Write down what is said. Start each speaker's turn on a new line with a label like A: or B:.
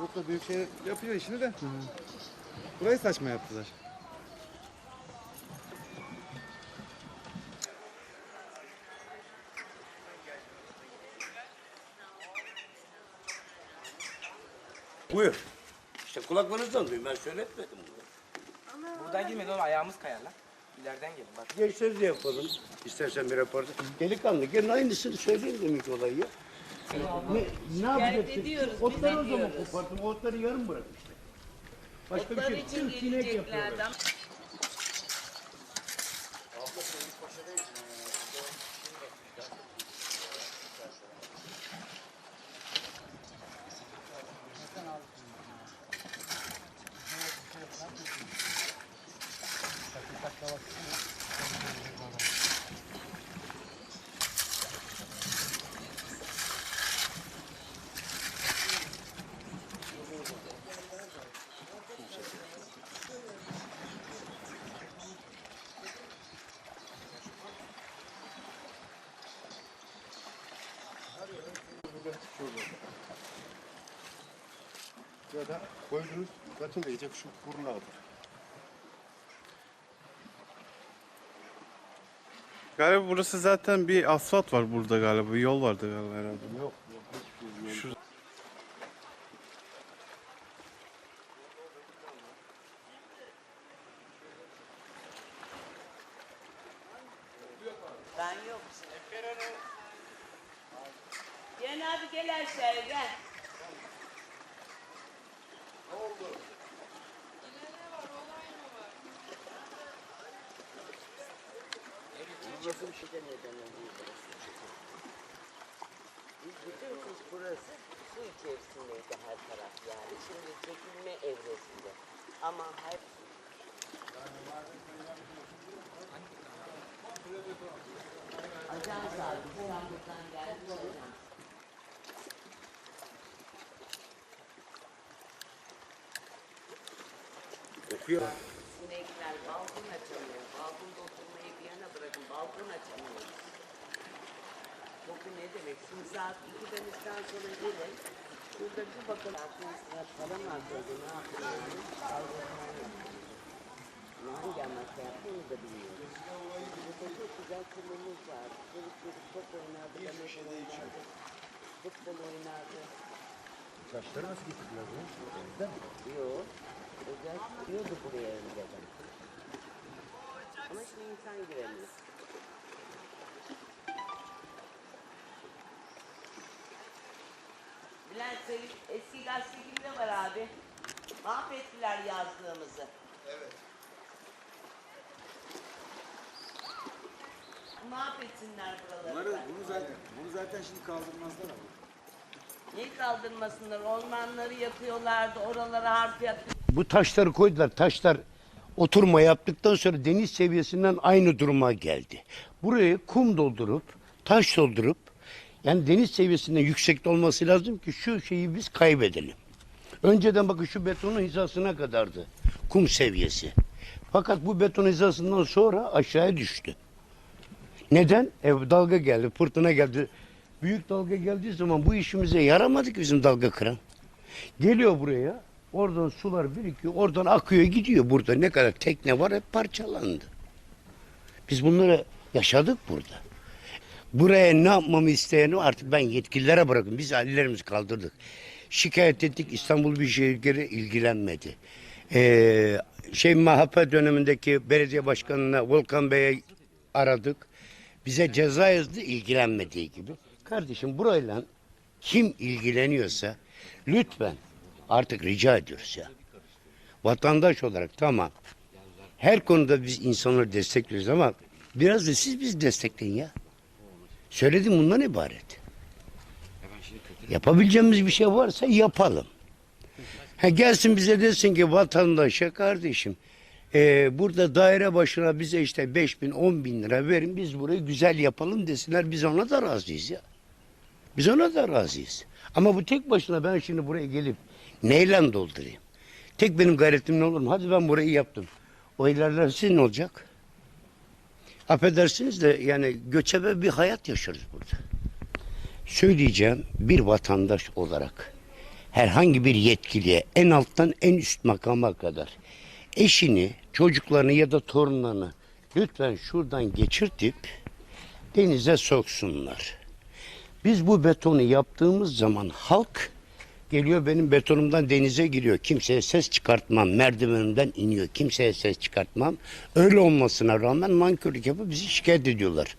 A: asfaltla büyük şey yapıyor işini de. Burayı saçma yaptılar.
B: Buyur. İşte kulaklarınızdan duyun ben söyletmedim bunu.
C: Buradan girmeyin oğlum ayağımız kayar lan. İleriden gelin bak.
B: Genç sözlü yapalım. İstersen bir raporda. Delikanlı gelin aynısını söyleyin demek olayı ya. Ne, ne yapacaksın?
D: ediyoruz, biz
B: Otları o zaman
D: ediyoruz.
B: koparttım. Otları yarım bırak işte. Başka
D: Otlar
B: bir şey.
D: için
B: Tüm sinek yapıyorlar.
D: geleceklerden.
A: Ya da koydunuz zaten gelecek şu buruna kadar.
E: Galiba burası zaten bir asfalt var burada galiba. Yol vardı galiba herhalde.
A: Yok yok hiçbir şey yok.
D: Ben yok. Gel abi gel aşağıya gel. Biz biliyorsunuz burası su içerisindeydi her taraf yani. Şimdi çekilme evresinde. Ama hep Ajans abi İstanbul'dan geldi ajans.
B: Okuyor.
D: Sinekler balkon açamıyor. Balkonda oturmayı bir yana bırakın. Balkon açamıyoruz. Koku ne demek? Şimdi saat 2'den üçten sonra gelin. Şurada bir bakın. Aklınızda para mı harcadı? Ne yaptı? Hangi amaçla yaptı onu da bilmiyoruz. Burada çok güzel kumumuz var. Çocuk çocuk top oynardı. Voleybol oynardı. Futbol oynardı.
A: Taşları nasıl getirdiler bunu?
D: Yok. Özel çıkıyordu buraya önceden. Ama şimdi insan giremiyor. Bülent Sevil, eski gazete kimde var abi? Mahvettiler yazdığımızı. Evet. Mahvetsinler buraları.
A: Bunları, bunu zaten, bunu zaten şimdi kaldırmazlar ama.
D: Ne kaldırmasınlar? Ormanları yakıyorlardı, oralara harfiyat
B: Bu taşları koydular. Taşlar oturma yaptıktan sonra deniz seviyesinden aynı duruma geldi. Buraya kum doldurup, taş doldurup yani deniz seviyesinden yüksekte olması lazım ki şu şeyi biz kaybedelim. Önceden bakın şu betonun hizasına kadardı kum seviyesi. Fakat bu beton hizasından sonra aşağıya düştü. Neden? E, dalga geldi, fırtına geldi. Büyük dalga geldiği zaman bu işimize yaramadı ki bizim dalga kıran. Geliyor buraya. Oradan sular birikiyor. Oradan akıyor gidiyor burada. Ne kadar tekne var hep parçalandı. Biz bunları yaşadık burada. Buraya ne yapmamı isteyeni artık ben yetkililere bırakın. Biz ellerimizi kaldırdık. Şikayet ettik. İstanbul Büyükşehir'e ilgilenmedi. Ee, şey MHP dönemindeki belediye başkanına Volkan Bey'e aradık. Bize ceza yazdı ilgilenmediği gibi. Kardeşim burayla kim ilgileniyorsa lütfen artık rica ediyoruz ya. Vatandaş olarak tamam. Her konuda biz insanları destekliyoruz ama biraz da siz bizi destekleyin ya. Söyledim bundan ibaret. Yapabileceğimiz bir şey varsa yapalım. Ha gelsin bize desin ki vatandaşa kardeşim e, burada daire başına bize işte 5 bin 10 bin lira verin biz burayı güzel yapalım desinler biz ona da razıyız ya. Biz ona da razıyız. Ama bu tek başına ben şimdi buraya gelip neyle doldurayım? Tek benim gayretim ne olur mu? Hadi ben burayı yaptım. O ilerlerse ne olacak? Affedersiniz de yani göçebe bir hayat yaşarız burada. Söyleyeceğim bir vatandaş olarak herhangi bir yetkiliye en alttan en üst makama kadar eşini, çocuklarını ya da torunlarını lütfen şuradan geçirtip denize soksunlar. Biz bu betonu yaptığımız zaman halk geliyor benim betonumdan denize giriyor. Kimseye ses çıkartmam. Merdivenimden iniyor. Kimseye ses çıkartmam. Öyle olmasına rağmen nankörlük yapıp bizi şikayet ediyorlar.